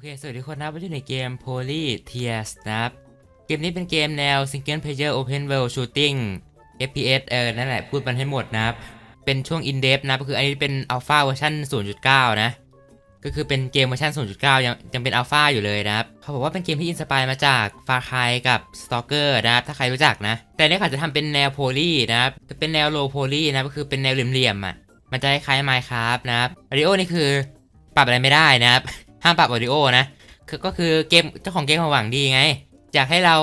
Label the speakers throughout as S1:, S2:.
S1: อเค สวัสดีคนนับวันนี้ในเกม Poly Tears นะครับ เกมนี้เป็นเกมแนว Single Player Open World Shooting FPS เออ นั่นแหละ พูดมันให้หมดนะครับ เป็นช่วง in depth นะก็คืออันนี้เป็น Alpha เวอร์ชัน0.9 นะ ก็คือเป็นเกมเวอร์ชัน0.9 ยังยังเป็น Alpha อยู่เลยนะครับ เขาบอกว่าเป็นเกมที่อินสปายมาจาก Far Cry กับ Stalker นะครับ ถ้าใครรู้จักนะ แต่เนี่ยเขาจะทำเป็นแนว Poly นะครับจะเป็นแนว Low Poly นะก็คือเป็นแนวเหลี่ยมๆอะ มันจะคล้ายๆ Minecraft นะครับ Audio นี่คือปรับอะไรไม่ได้นะครับ ห้ามปรับ Audio นะคือก็คือเกมเจ้าของเกมหวังดีไง อยากให้เรา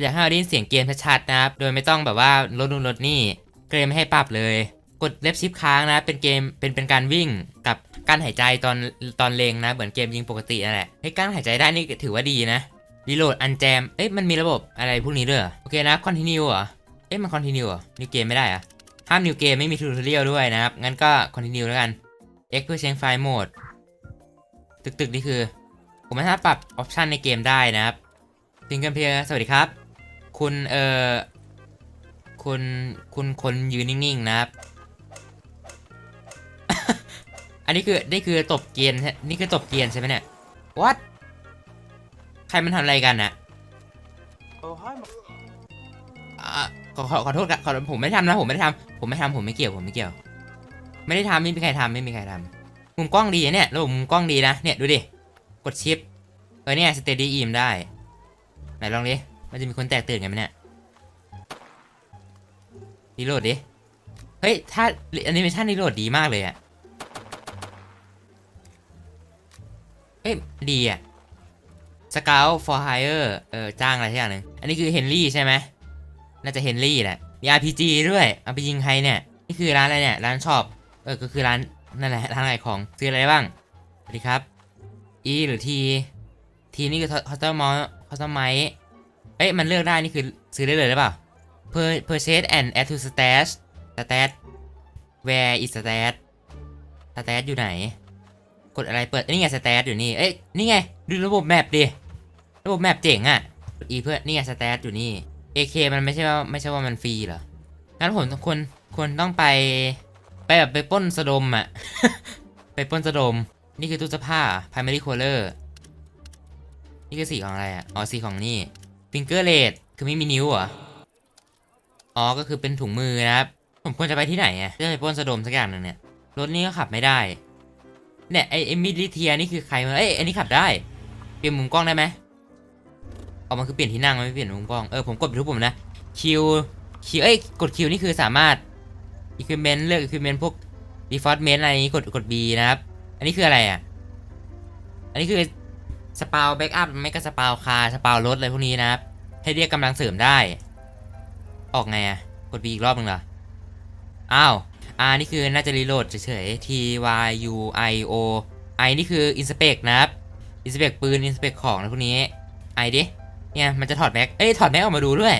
S1: อยากให้เราได้ยินเสียงเกมชัดๆนะครับ โดยไม่ต้องแบบว่าลดนู่นลดนี่เกมไม่ให้ปรับเลย กดเล็บชิปค้างนะ เป็นเกมเป็นเป็นการวิ่งกับการหายใจตอนตอนเลงนะ เหมือนเกมยิงปกตินั่นแหละให้การหายใจได้นี่ถือว่าดีนะรีโหลดอันแจม เอ๊ะมันมีระบบอะไรพวกนี้ด้วยเหรอโอเคนะคอนติเนียเหรอ เอ๊ะมันคอนติเนียเหรอนิวเกมไม่ได้อะห้ามนิวเกมไม่มีทูตอเรียลด้วยนะครับ งั้นก็คอนติเนียแล้วกัน X เพื่อเช็งไฟล์โหมด ตึกๆนี่คือ ผมไม่สามารถปรับออปชันในเกมได้นะครับซิงเกิลเพลย์สวัสดีครับ คุณเอ่อคุณคุณคนยืนนิ่งๆนะครับ อันนี้คือนี่คือตบเกียนใช่นี่คือตบเกียนใช่ไหมเนี่ย what ใครมันทำอะไรกันน่ะ
S2: Oh,
S1: อะขอขอขอโทษครับขอผมไม่ทำนะผมไม่ได้ทำผมไม่ทำผมไม่เกี่ยวผมไม่เกี่ยว ไม่ได้ทำไม่มีใครทำไม่มีใครทำ มุมกล้องดีเนี่ยระบบมุมกล้องดีนะ เนี่ยดูดิ กดชิปเออเนี่ยสเตดี้อีมได้ ไหนลองดิ มันจะมีคนแตกตื่นกันไหมเนี่ยรีโหลดดิ เฮ้ย ถ้าแอนิเมชันรีโหลดดีมากเลยอะเฮ้ย ดีอะสเกล for hire เออจ้างอะไรสักอย่างหนึ่งอันนี้คือเฮนรี่ใช่ไหมน่าจะเฮนรี่แหละมี RPG ด้วยเอาไปยิงใครเนี่ย นี่คือร้านอะไรเนี่ย ร้านช็อป เออ ก็คือร้าน นั่นแหละร้านขายของซื้ออะไรบ้างสวัสดีครับ E หรือ T T นี่คือ Customer Customer เอ้ยมันเลือกได้นี่คือซื้อได้เลยหรือเปล่า Per purchase and add to stash stat where is stat stat อยู่ไหน กดอะไรเปิดนี่ไง stat อยู่นี่ เอ้ยนี่ไงดูระบบแมปดิ ระบบแมปเจ๋งอะ่ะกด E เพื่อนี่ไง stat อยู่นี่ AK มันไม่ใช่ว่าไม่ใช่ว่ามันฟรีเหรองั้นผมควรควรต้องไป ไปแบบไปป้นสะดมอะไปป้นสะดม นี่คือตู้เสื้อผ้า primary color นี่คือสีของอะไรอะอ๋อสีของนี่ finger r a t คือไม่มีนิ้วเหรอ อ๋อ ก็คือเป็นถุงมือนะครับ ผมควรจะไปที่ไหนอะจะไปป้นสะดมสักอย่างหนึ่งเนี่ย รถนี้ก็ขับไม่ได้ เนี่ยไอเอมิลิเทียนี่คือใครมาเอ้ยอันนี้ขับได้ เปลี่ยนมุมกล้องได้ไหมออกมาคือเปลี่ยนที่นั่งไม่เปลี่ยนมุมกล้อง เออผมกดทุกปุ่มนะ คิว คิว เอ้ย กดคิวนี่คือสามารถ equipment เลือก equipment พวก defaultment อะไรนี้กดกด B นะครับ อันนี้คืออะไรอะ อันนี้คือสปาวแบ็กอัพไม่ก็สปาวคาสปาวรถอะไรพวกนี้นะครับ ให้เรียกกำลังเสริมได้ ออกไงอะ กด B อีกรอบนึงเหรอ อ้าว R นี่คือน่าจะรีโหลดเฉยๆ T Y U I O I นี่คือ inspect นะครับ inspect ปืน inspect ของอะไรพวกนี้ I ดิ เนี่ยมันจะถอดแม็ก เอ้ยถอดแม็กออกมาดูด้วย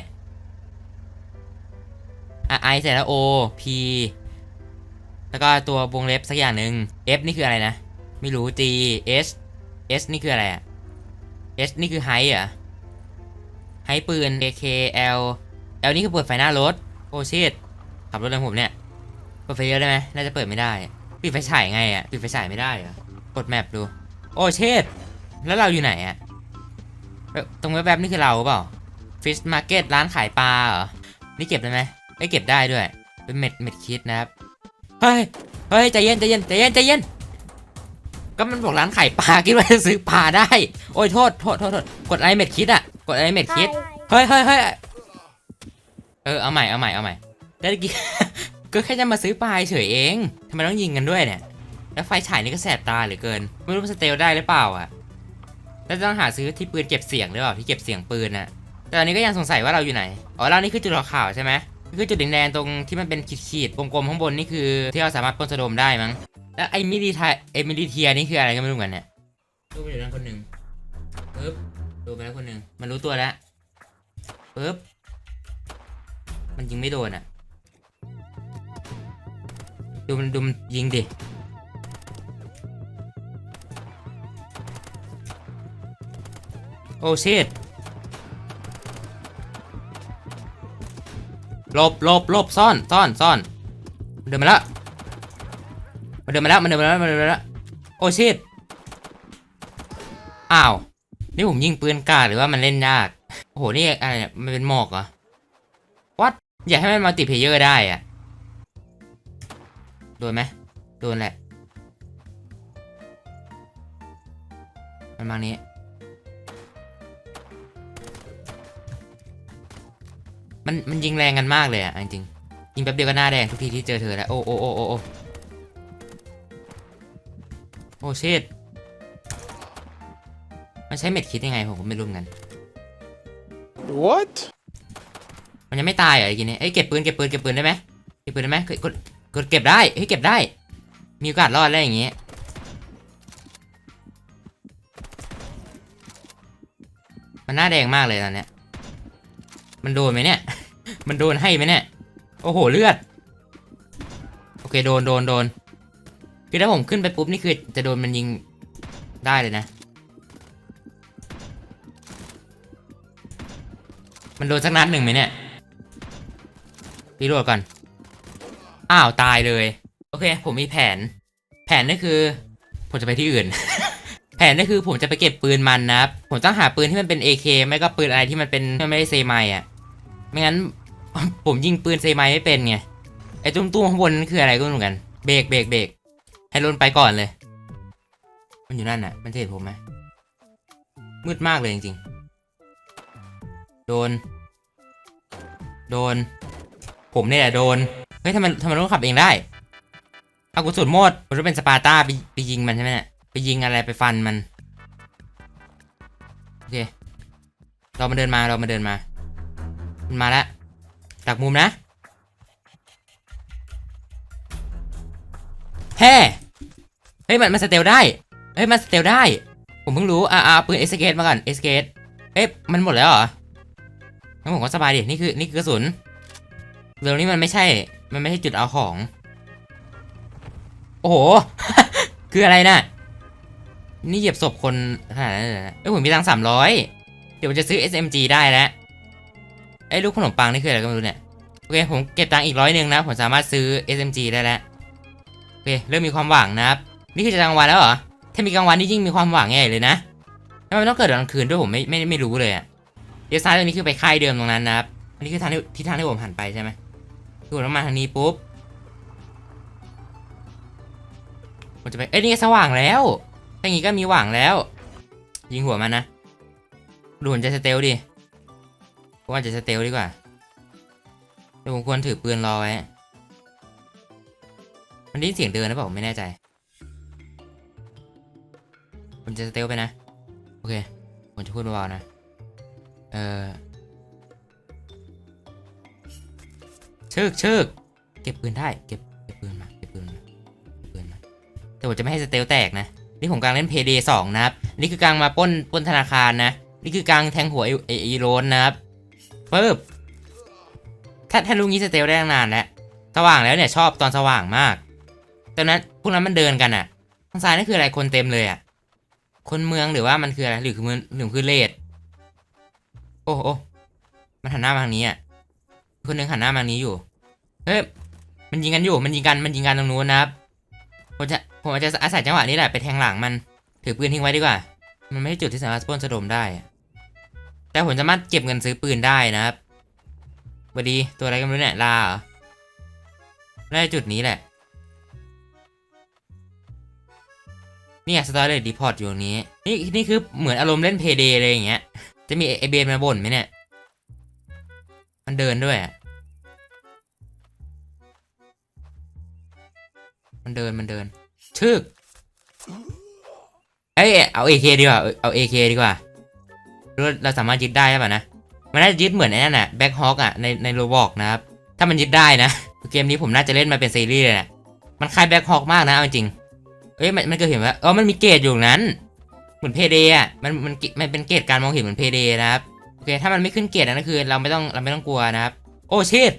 S1: อะ I เสร็จแล้ว O P แล้วก็ตัววงเล็บสักอย่างหนึ่ง F นี่คืออะไรนะ ไม่รู้ G S S นี่คืออะไรอะ S นี่คือไฮอะไฮปืน AK L L นี่คือเปิดไฟหน้ารถ โอ้ชิตขับรถอะไรผมเนี่ย เปิดไฟเยอะได้ไหมน่าจะเปิดไม่ได้ ปิดไฟฉายไงอะ ปิดไฟฉายไม่ได้เหรอกดแมปดู โอ้ชิตแล้วเราอยู่ไหนอะตรงแวบๆนี่คือเราเปล่า Fish Market ร้านขายปลาเหรอ นี่เก็บได้ไหม ไม่เก็บได้ด้วย เป็นเม็ดเม็ดคิดนะครับ เฮ้ย เฮ้ยใจเย็นใจเย็นใจเย็นใจเย็น ก็มันบอกร้านขายปลาคิดว่าจะซื้อปลาได้ โอ้ยโทษโทษโทษโทษกดไอเม็ดคิดอะ กดไอเม็ดคิด เฮ้ยเฮ้ยเฮ้ยเออเอาใหม่เอาใหม่เอาใหม่ได้กี่ก็แค่จะมาซื้อปลาเฉยเองทำไมต้องยิงกันด้วยเนี่ย แล้วไฟฉายนี่ก็แสบตาเหลือเกิน ไม่รู้มันสเตลได้หรือเปล่าอะแล้วต้องหาซื้อที่ปืนเก็บเสียงหรือเปล่าที่เก็บเสียงปืนน่ะ แต่อันนี้ก็ยังสงสัยว่าเราอยู่ไหน อ๋อเรานี่คือจุดขาวๆใช่ไหมนี่ คือจุดแดงๆตรงที่มันเป็นขีดๆวงกลมข้างบนนี่คือที่เราสามารถปล้นสะดมได้มั้งแล้วไอ้มิลิทาไอ้มิลิเทียนี่คืออะไรก็ไม่รู้เหมือนกันเนี่ยดูไปอยู่นั่นคนหนึ่งปึ๊บดูไปแล้วคนหนึ่งมันรู้ตัวแล้วปึ๊บมันยิงไม่โดนอะดูมันดูมันยิงดิโอ้เชิต หลบหลบหลบซ่อนซ่อนซ่อนมันเดินมาแล้วมันเดินมาแล้วมันเดินมาแล้วมันเดินมาแล้วโอ้ชิตอ้าวนี่ผมยิงปืนกาหรือว่ามันเล่นยากโอ้โหนี่อะไรเนี่ยมันเป็นหมอกเหรอวัดอยากให้มันมัลติเพเยอร์ได้อะโดนไหมโดนแหละมันมานี้ มันมันยิงแรงกันมากเลยอะเอาจริงๆยิงแป๊บเดียวก็หน้าแดงทุกทีที่เจอเธอแล้วโอ้โอ้โอ้โอ้โอ้โอ้ชิดมันใช้เม็ดคิดยังไงผมก็ไม่รู้เหมือนกัน
S3: What?
S1: มันยังไม่ตายเหรอไอ้กินเนี่ยเอ้ยเก็บปืนเก็บปืนเก็บปืนได้ไหมเก็บปืนได้ไหมกดกดกดเก็บได้เฮ้ยเก็บได้ มีโอกาสรอดแล้วอย่างงี้มันหน้าแดงมากเลยตอนเนี้ย มันโดนไหมเนี่ย มันโดนให้ไหมเนี่ย โอ้โหเลือด โอเคโดนโดนโดน คือถ้าผมขึ้นไปปุ๊บนี่คือจะโดนมันยิงได้เลยนะ มันโดนสักนัดหนึ่งไหมเนี่ยรีโหลดก่อน อ้าวตายเลย โอเค ผมมีแผน แผนนี่คือ ผมจะไปที่อื่น แผนนี่คือผมจะไปเก็บปืนมันนะครับ ผมต้องหาปืนที่มันเป็น AK ไม่ก็ปืนอะไรที่มันเป็นไม่ได้เซไมอะ ไม่งั้น ผมยิงปืนเซไมไม่เป็นไง ไอ้ตุ้มๆข้างบนนั่นคืออะไรก็ไม่รู้เหมือนกัน เบรกเบรกเบรกให้ลนไปก่อนเลย มันอยู่นั่นน่ะ มันจะเห็นผมไหมมืดมากเลยจริงๆ โดน โดน ผมเนี่ยแหละโดน เฮ้ยทำไมทำไมต้องขับเองได้เอากุศลโมดผมจะเป็นสปาร์ต้าไปไปยิงมันใช่ไหมเนี่ยไปยิงอะไรไปฟันมัน โอเค เรามาเดินมาเรามาเดินมา มันมาแล้วตักมุมนะแฮ่เฮ้ยมันมันสเตลได้เฮ้ยมันสเตลได้ ผมเพิ่งรู้อ่าอ่าปืนเอสเกตมาก่อนเอสเกตเฮ้ยมันหมดแล้วเหรองั้นผมก็สบายดินี่คือนี่คือกระสุนเรื่องนี้มันไม่ใช่ มันไม่ใช่จุดเอาของ โอ้โห คืออะไรน่ะนี่เหยียบศพคนขนาดนั้นเลยนะเอ้ยผมมีตังค์สามร้อยเดี๋ยวผมจะซื้อ SMG ได้แล้ว ไอ้ลูกขนมปังนี่คืออะไรก็ไม่รู้เนี่ยโอเคผมเก็บตังค์อีกร้อยหนึ่งนะผมสามารถซื้อ SMG ได้แล้วโอเคเริ่มมีความหวังนะครับนี่คือจะกลางวันแล้วเหรอถ้ามีกลางวันนี่ยิ่งมีความหวังใหญ่เลยนะทำไมต้องเกิดกลางคืนด้วยผมไม่ไม่ไม่รู้เลยอะเดี๋ยวซ้ายตรงนี้คือไปค่ายเดิมตรงนั้นนะครับอันนี้คือทางที่ที่ทางที่ผมหันไปใช่ไหมคือผมมาทางนี้ปุ๊บผมจะไปเอ้ยนี่สว่างแล้วถ้าอย่างงี้ก็มีหวังแล้ว ยิงหัวมันนะดูผมจะสเตลดิ ผมว่าจะสเตลดีกว่า แต่ผมควรถือปืนรอไว้ มันได้นเสียงเดินหรือเปล่าไม่แน่ใจ ผมจะสเตลไปนะ โอเค ผมจะพูดเบาๆนะ เออเชิกเชิกเก็บปืนได้เก็บเก็บปืนมาเก็บปืนมาเก็บปืนมาแต่ผมจะไม่ให้สเตลแตกนะ นี่ผมกำลังเล่นเพย์เดย์สองนะครับ นี่คือกลางมาป้นป้นธนาคารนะ นี่คือกลางแทงหัวไอไอ้ไอ้โรนนะครับ ปึ๊บถ้าถ้ารู้งี้สเตลได้ตั้งนานแล้วสว่างแล้วเนี่ยชอบตอนสว่างมากตอนนั้นพวกนั้นมันเดินกันอะทางซ้ายนั่นคืออะไรคนเต็มเลยอะคนเมืองหรือว่ามันคืออะไรหรือคือเมืองหรือคือเลดโอ้โอ้มันหันหน้ามาทางนี้อะคนหนึงหันหน้ามาทางนี้อยู่เฮ้ยมันยิงกันอยู่มันยิงกันมันยิงกันตรงนู้นนะครับผมจะผมอาจจะอาศัยจังหวะนี้แหละไปแทงหลังมันถือปืนทิ้งไว้ดีกว่า มันไม่ใช่จุดที่สามารถปล้นสะดมได้ แต่ผมสามารถเก็บเงินซื้อปืนได้นะครับสวัดีตัวอะไรก็ไม่รู้เนี่ยลาเหรอได้จุดนี้แหละ เนี่ยสตอรี่รีพอร์ตอยู่ตรงนี้ นี่นี่คือเหมือนอารมณ์เล่นเพย์เดย์เลยอย่างเงี้ย จะมีไอเบนมาบ่นไหมเนี่ย มันเดินด้วยอะมันเดินมันเดินชึกเอ้ยเอาเอเคดีกว่า เอาเอเคดีกว่า เราเราสามารถยึดได้ใช่ป่ะนะ มันน่าจะยึดเหมือนไอ้นั่นน่ะแบ็คฮอคอะในในโรบอกนะครับ ถ้ามันยึดได้นะ เกมนี้ผมน่าจะเล่นมาเป็นซีรีส์เลยแหละมันคล้ายแบ็คฮอคมากนะเอาจริงเอ้ยมันมันก็เห็นว่าเออมันมีเกรดอยู่นั้น เหมือนเพเดอะมันมันมันเป็นเกรดการมองเห็นเหมือนเพเดนะครับโอเคถ้ามันไม่ขึ้นเกรดนั่นคือ เราไม่ต้องเราไม่ต้องกลัวนะครับ โอ้ชิด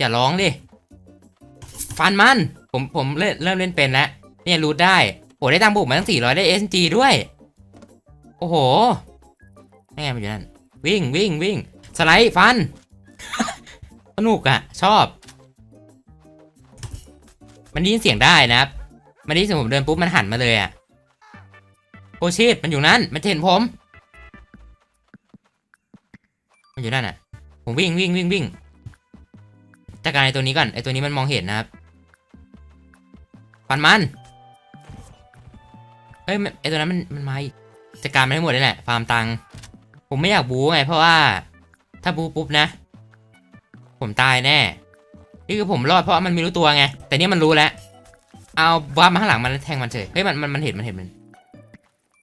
S1: จะร้องดิฟันมัน ผมผมเล่นเริ่มเล่นเป็นแล้วเนี่ยรูดได้โอ้ได้ตังบุกมาตั้งสี่ร้อยได้เอสจีด้วย โอ้โหนี่ไงมันอยู่นั่น วิ่งวิ่งวิ่งสไลด์ฟัน สนุกอะชอบ มันได้ยินเสียงได้นะครับ มันได้ยินเสียงผมเดินปุ๊บมันหันมาเลยอะโอชิตมันอยู่นั่น มันเห็นผม มันอยู่นั่นอะผมวิ่งวิ่งวิ่งวิ่งจัดการไอตัวนี้ก่อนไอตัวนี้มันมองเห็นนะครับฟันมัน เฮ้ยไอตัวนั้นมันมันมาอีก จัดการมันให้หมดเลยแหละ ฟาร์มตังค์ผมไม่อยากบู๊ไง เพราะว่า ถ้าบู๊ปุ๊บนะ ผมตายแน่นี่คือผมรอดเพราะมันไม่รู้ตัวไง แต่นี่มันรู้แล้ว เอาวาร์ปมาข้างหลังมันแทงมันเฉย เฮ้ยมันมันมันเห็นมันเห็นมัน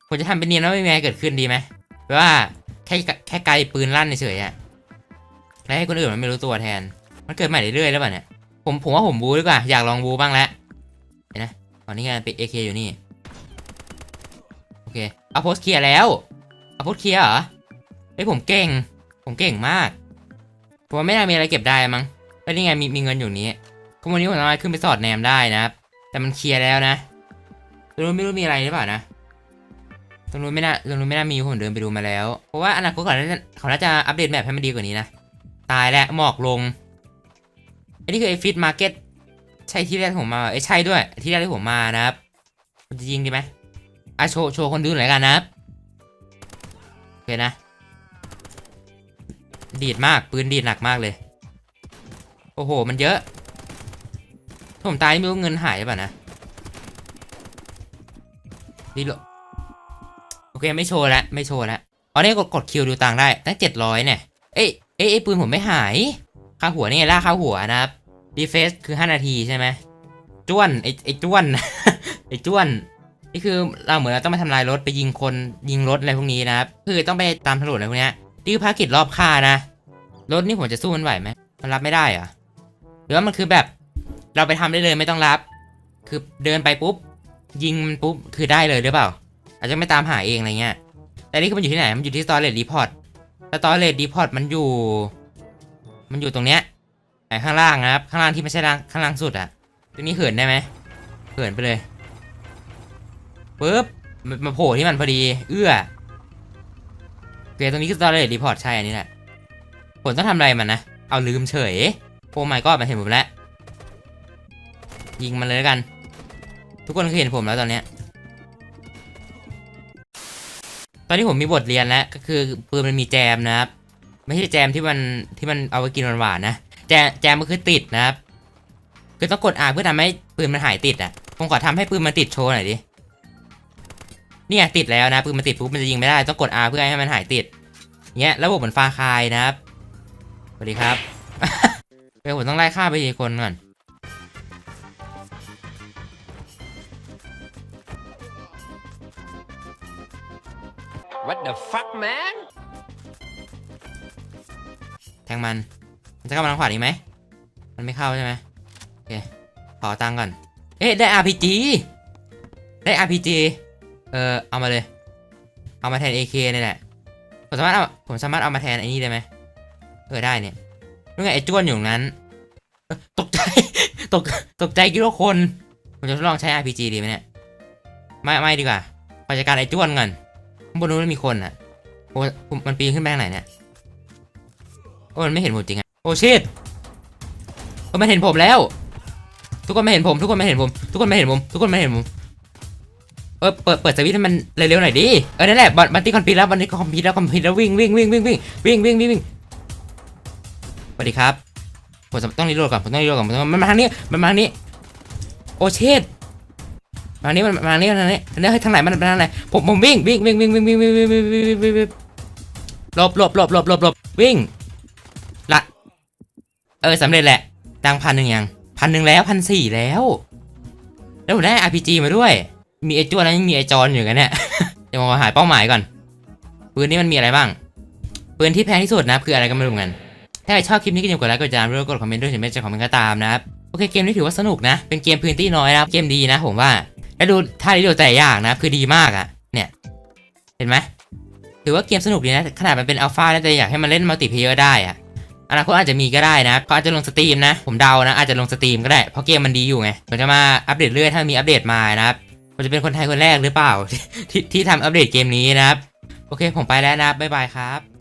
S1: ผมจะทำเป็นเนียนว่าไม่มีอะไรเกิดขึ้นดีไหมแปลว่าแค่แค่ไกลปืนลั่นเฉยอะแล้วให้คนอื่นมันไม่รู้ตัวแทน มันเกิดใหม่เรื่อยๆแล้วป่ะเนี่ย ผมผมว่าผมบูดีกว่า อยากลองบูบ้างแล้วเห็นนะตอนนี้ไงเป็นเอเคอยู่นี่ อเอาโพสเคลียร์แล้วเอาโพสเคลียร์เหรอเฮ้ยผมเก่ง ผมเก่งมากผมว่าไม่น่ามีอะไรเก็บได้มั้งแล้วนี่ไงมีมีเงินอยู่นี้ข้อมูลนี้ผมสามารถขึ้นไปสอดแนมได้นะครับ แต่มันเคลียร์แล้วนะตรงนู้นไม่รู้มีอะไรหรือเปล่านะตรงนู้นไม่น่าตรงนู้นไม่น่ามีผมเดินไปดูมาแล้ว เพราะว่าอนาคตเขาน่าจะเขาน่าจะอัปเดตแบบให้มันดีกว่านี้นะ ตายแล้วหมอกลงอ้นี่คือไอฟิตมาร์เก็ตใช่ที่แรกที่ผมมาไอ้ใช่ด้วย ที่แรกที่ผมมานะครับมันจะยิงดีไหม อะโชว์โชว์คนดูหน่อยละกันนะโอเคนะ ดีดมากปืนดีดหนักมากเลย โอ้โห มันเยอะถ้าผมตายไม่รู้เงินหายหรือเปล่านะดีโลโอเคไม่โชว์ล้วไม่โชว์ล้วอ๋อนี่กดกดคิวดูตังได้ตั้งเจ็ดร้อยเนี่ยเอ้ยเอ้ยปืนผมไม่หายค่าหัวนี่ไงล่าค่าหัวนะครับดีเฟสคือ 5 นาทีใช่ไหมจ้วนไอ้ไอ้จ้วนไอ้จ้วน นี่คือเราเหมือนเราต้องไปทำลายรถไปยิงคนยิงรถอะไรพวกนี้นะครับคือต้องไปตามถนนอะไรพวกเนี้ยนี่คือภารกิจรอบค่านะรถนี่ผมจะสู้มันไหวไหมมันรับไม่ได้เหรอหรือว่ามันคือแบบเราไปทำได้เลยไม่ต้องรับ คือเดินไปปุ๊บ ยิงมันปุ๊บคือได้เลยหรือเปล่า อาจจะไม่ตามหาเองอะไรเงี้ย แต่นี่คือมันอยู่ที่ไหน มันอยู่ที่ storage report storage report มันอยู่ มันอยู่ตรงเนี้ยไหนข้างล่างนะครับ ข้างล่างที่ไม่ใช่ล่างข้างล่างสุดอะตรงนี้เหินได้ไหมเหินไปเลย ปุ๊บมมาโผล่ที่มันพอดี เอื้อเคตรงนี้คือ storage report ใช่อันนี้แหละผมต้องทำอะไรมันนะ เอาลืมเฉยโอ้ my god มันเห็นผมแล้ว ยิงมันเลยแล้วกัน ทุกคนเคยเห็นผมแล้วตอนเนี้ย ตอนนี้ผมมีบทเรียนแล้ว ก็คือปืนมันมีแจมนะครับ ไม่ใช่แจมที่มันที่มันเอาไว้กินหวานๆนะ แจมแจมมันคือติดนะครับ คือต้องกด R เพื่อทำให้ปืนมันหายติดอะ ผมขอทำให้ปืนมันติดโชว์หน่อยดิ เนี่ยติดแล้วนะปืนมันติดปุ๊บมันจะยิงไม่ได้ต้องกด R เพื่อให้มันหายติดเงี้ยระบบเหมือนฟาคายนะครับสวัสดีครับเดี๋ยวผมต้องไล่ฆ่าไปทีคนก่อน
S3: What the fuck man
S1: แทงมันมันจะเข้ามาทางขวานี้ไหม มันไม่เข้าใช่ไหมโอเค ขอตังค์ก่อน เอ๊ะได้ RPG ได้ RPG เออเอามาเลย เอามาแทน AK นี่แหละ ผมสามารถเอาผมสามารถเอามาแทนไอ้นี่ได้ไหมเออได้เนี่ยนู่นไงไอ้จ้วนอยู่นั้น ตกใจ ตก ตกใจคิดว่าคน ผมจะลองใช้ RPG ดีไหมเนี่ย ไม่ไม่ดีกว่าไปจัดการไอ้จ้วนก่อนข้างบนนู้นมีคนอะโอ้มันปีนขึ้นไปทางไหนเนี่ย โอ้มันไม่เห็นผมจริงอะ โอ้ชิตมันไม่เห็นผมแล้ว ทุกคนไม่เห็นผม ทุกคนไม่เห็นผม ทุกคนไม่เห็นผม ทุกคนไม่เห็นผม เออเปิดเปิดสวิตช์ให้มันเร็วๆหน่อยดิเออนั่นแหละบันบันตี้คอมพิวแล้วบันตี้คอมพิวแล้วคอมพิวแล้ววิ่งวิ่งวิ่งวิ่งวิ่งวิ่งวิ่งวิ่งวิ่งสวัสดีครับผมต้องรีโหลดก่อนผมต้องรีโหลดก่อนมันมาทางนี้มันมาทางนี้ โอ้ชิตมาทางนี้มันมาทางนี้มาทางนี้ทางนี้ให้ทางไหนมันมาทางไหนผมผมวิ่งวิ่งวิ่งวิ่งวิ่งวิ่งวิ่งวิ่งวิ่งวิ่งวิ่งวิ่งวิ่งหลบหลบหลบหลบหลบหลบวิ่งละเออสำเร็จแหละตังพันหนึ่งยังพันหนึ่งแล้วพันสี่แล้วแล้วผมได้ RPG มาด้วย มีไอจ้วนแล้วยังมีไอจอนอยู่กันเนี่ยเดี๋ยวมาหาเป้าหมายก่อนปืนนี้มันมีอะไรบ้างปืนที่แพงที่สุดนะคืออะไรก็ไม่รู้เหมือนกันถ้าใครชอบคลิปนี้ก็อย่าลืมกดไลค์กดติดตามด้วยกดคอมเมนต์ด้วยถึงแม้จะคอมเมนต์ก็ตามนะครับโอเคเกมนี้ถือว่าสนุกนะ เป็นเกมพื้นที่น้อยนะครับเกมดีนะผมว่าแล้วดูท่าที่ดูแต่ยางนะคือดีมากอะเนี่ยเห็นไหมถือว่าเกมสนุกดีนะขนาดมันเป็นอัลฟาแล้วแต่อยากให้มันเล่นมัลติเพลเยอร์ได้อะอนาคตอาจจะมีก็ได้นะเขาอาจจะลงสตรีมนะ ผมเดานะ อาจจะลงสตรีมก็ได้ เพราะเกมมันดีอยู่ไงผมจะมาอัปเดตเรื่อยถ้ามีอัปเดตมานะครับ ผมจะเป็นคนไทยคนแรกหรือเปล่า ที่ที่ทำอัปเดตเกมนี้นะครับ โอเคผมไปแล้วนะบ๊ายบายครับ